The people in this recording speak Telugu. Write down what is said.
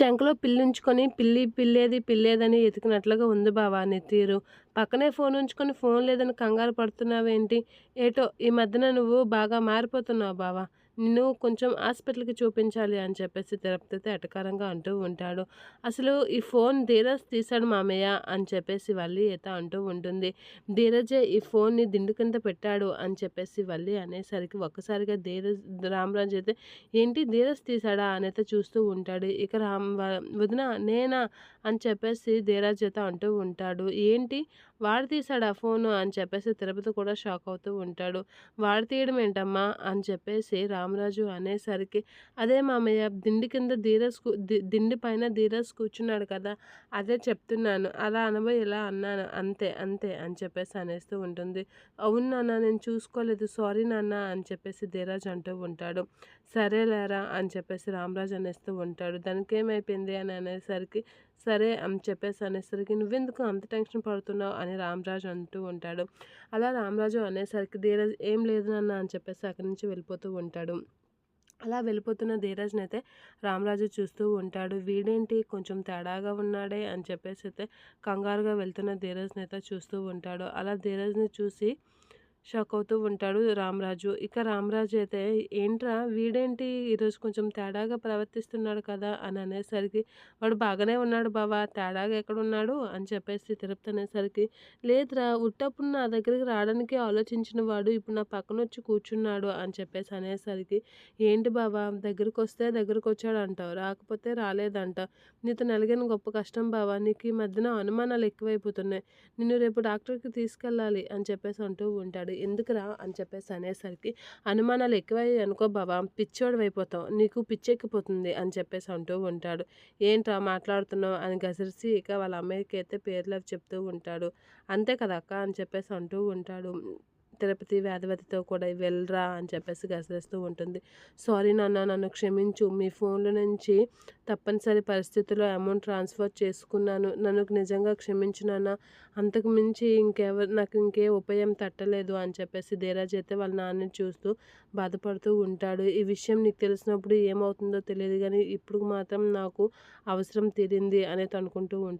చెంకలో పిల్లుంచుకొని పిల్లి పిల్లేది పిల్లేదని ఎతికినట్లుగా ఉంది బావా నీ తీరు. పక్కనే ఫోన్ ఉంచుకొని ఫోన్ లేదని కంగారు పడుతున్నావేంటి? ఏటో ఈ మధ్యన నువ్వు బాగా మారిపోతున్నావు బావా. నిన్ను కొంచెం హాస్పిటల్కి చూపించాలి అని చెప్పేసి తిరుపతి అటకారంగా అంటూ ఉంటాడు. అసలు ఈ ఫోన్ ధీరజ్ తీశాడు మామయ్య అని చెప్పేసి వల్లి ఈత అంటూ ఉంటుంది. ధీరజే ఈ ఫోన్ని దిండు కింద పెట్టాడు అని చెప్పేసి వల్లి అనేసరికి ఒక్కసారిగా ధీరజ్ రామరాజ్ అయితే ఏంటి ధీరజ్ తీశాడా అని చూస్తూ ఉంటాడు. ఇక రామ్ వదిన నేనా అని చెప్పేసి ధీరజ్ అయితే అంటూ ఉంటాడు. ఏంటి వాడు తీశాడా ఫోను అని చెప్పేసి తిరుపతి కూడా షాక్ అవుతూ ఉంటాడు. వాడు తీయడం ఏంటమ్మా అని చెప్పేసి రామ్ రామరాజు అనేసరికి అదే మామయ్య దిండి కింద ధీరస్ దిండి పైన ధీరస్ కూర్చున్నాడు కదా అదే చెప్తున్నాను. అలా అనబోయి ఇలా అన్నాను. అంతే అంతే అని చెప్పేసి అనేస్తూ ఉంటుంది. అవును నాన్న నేను చూసుకోలేదు. సారీ నాన్న అని చెప్పేసి ధీరాజ్ అంటూ ఉంటాడు. సరేలేరా అని చెప్పేసి రామరాజు అనేస్తూ ఉంటాడు. దానికి ఏమైపోయింది అని అనేసరికి సరే అని చెప్పేసి అనేసరికి నువ్వెందుకు అంత టెన్షన్ పడుతున్నావు? అని రామరాజు అంటూ ఉంటాడు. అలా రామరాజు అనేసరికి ధీరజ్ ఏం లేదు నాన్న అని చెప్పేసి అక్కడి నుంచి వెళ్ళిపోతూ ఉంటాడు. అలా వెళ్ళిపోతున్న ధీరజ్ని అయితే రామరాజు చూస్తూ ఉంటాడు. వీడేంటి? కొంచెం తేడాగా ఉన్నాడే అని చెప్పేసి అయితే కంగారుగా వెళ్తున్న ధీరజ్ని అయితే చూస్తూ ఉంటాడు. అలా ధీరజ్ని చూసి షాక్ అవుతూ ఉంటాడు రామరాజు. ఇక రామరాజు అయితే ఏంట్రా వీడేంటి ఈరోజు కొంచెం తేడాగా ప్రవర్తిస్తున్నాడు కదా అని అనేసరికి వాడు బాగానే ఉన్నాడు బావా తేడాగా ఎక్కడున్నాడు? అని చెప్పేసి తిరుపతి అనేసరికి లేదురా ఉట్టప్పుడు నా దగ్గరికి రావడానికి ఆలోచించిన వాడు ఇప్పుడు నా పక్కన వచ్చి కూర్చున్నాడు అని చెప్పేసి అనేసరికి ఏంటి బావా దగ్గరికి వస్తే దగ్గరకు వచ్చాడు అంటావు రాకపోతే రాలేదంట. నీతో నలిగిన గొప్ప కష్టం బావా నీకు ఈ మధ్యన అనుమానాలు ఎక్కువైపోతున్నాయి. నిన్ను రేపు డాక్టర్కి తీసుకెళ్ళాలి అని చెప్పేసి అంటూ ఉంటాడు. అన్నాడు. ఎందుకురా? అని చెప్పేసి అనేసరికి అనుమానాలు ఎక్కువయ్యాయి అనుకో బాబా పిచ్చోడు అయిపోతావు. నీకు పిచ్చెక్కిపోతుంది అని చెప్పేసి అంటూ ఉంటాడు. ఏంట్రా మాట్లాడుతున్నావు? అని గసిరిసి ఇక వాళ్ళ అమ్మాయికి అయితే పేర్లు చెప్తూ ఉంటాడు. అంతే కదా అక్క? అని చెప్పేసి అంటూ ఉంటాడు. తిరుపతి వేదవతితో కూడా వెళ్ళరా అని చెప్పేసి గసరిస్తూ ఉంటుంది. సారీ నాన్న నన్ను క్షమించు. మీ ఫోన్లో నుంచి తప్పనిసరి పరిస్థితుల్లో అమౌంట్ ట్రాన్స్ఫర్ చేసుకున్నాను. నన్ను నిజంగా క్షమించు నాన్న. అంతకు మించి ఇంకెవరు నాకు ఇంకే ఉపాయం తట్టలేదు అని చెప్పేసి ధీరాజ్ అయితే వాళ్ళ నాన్నని చూస్తూ బాధపడుతూ ఉంటాడు. ఈ విషయం నీకు తెలిసినప్పుడు ఏమవుతుందో తెలియదు కానీ ఇప్పుడు మాత్రం నాకు అవసరం తీరింది అనేది అనుకుంటూ ఉంటాడు.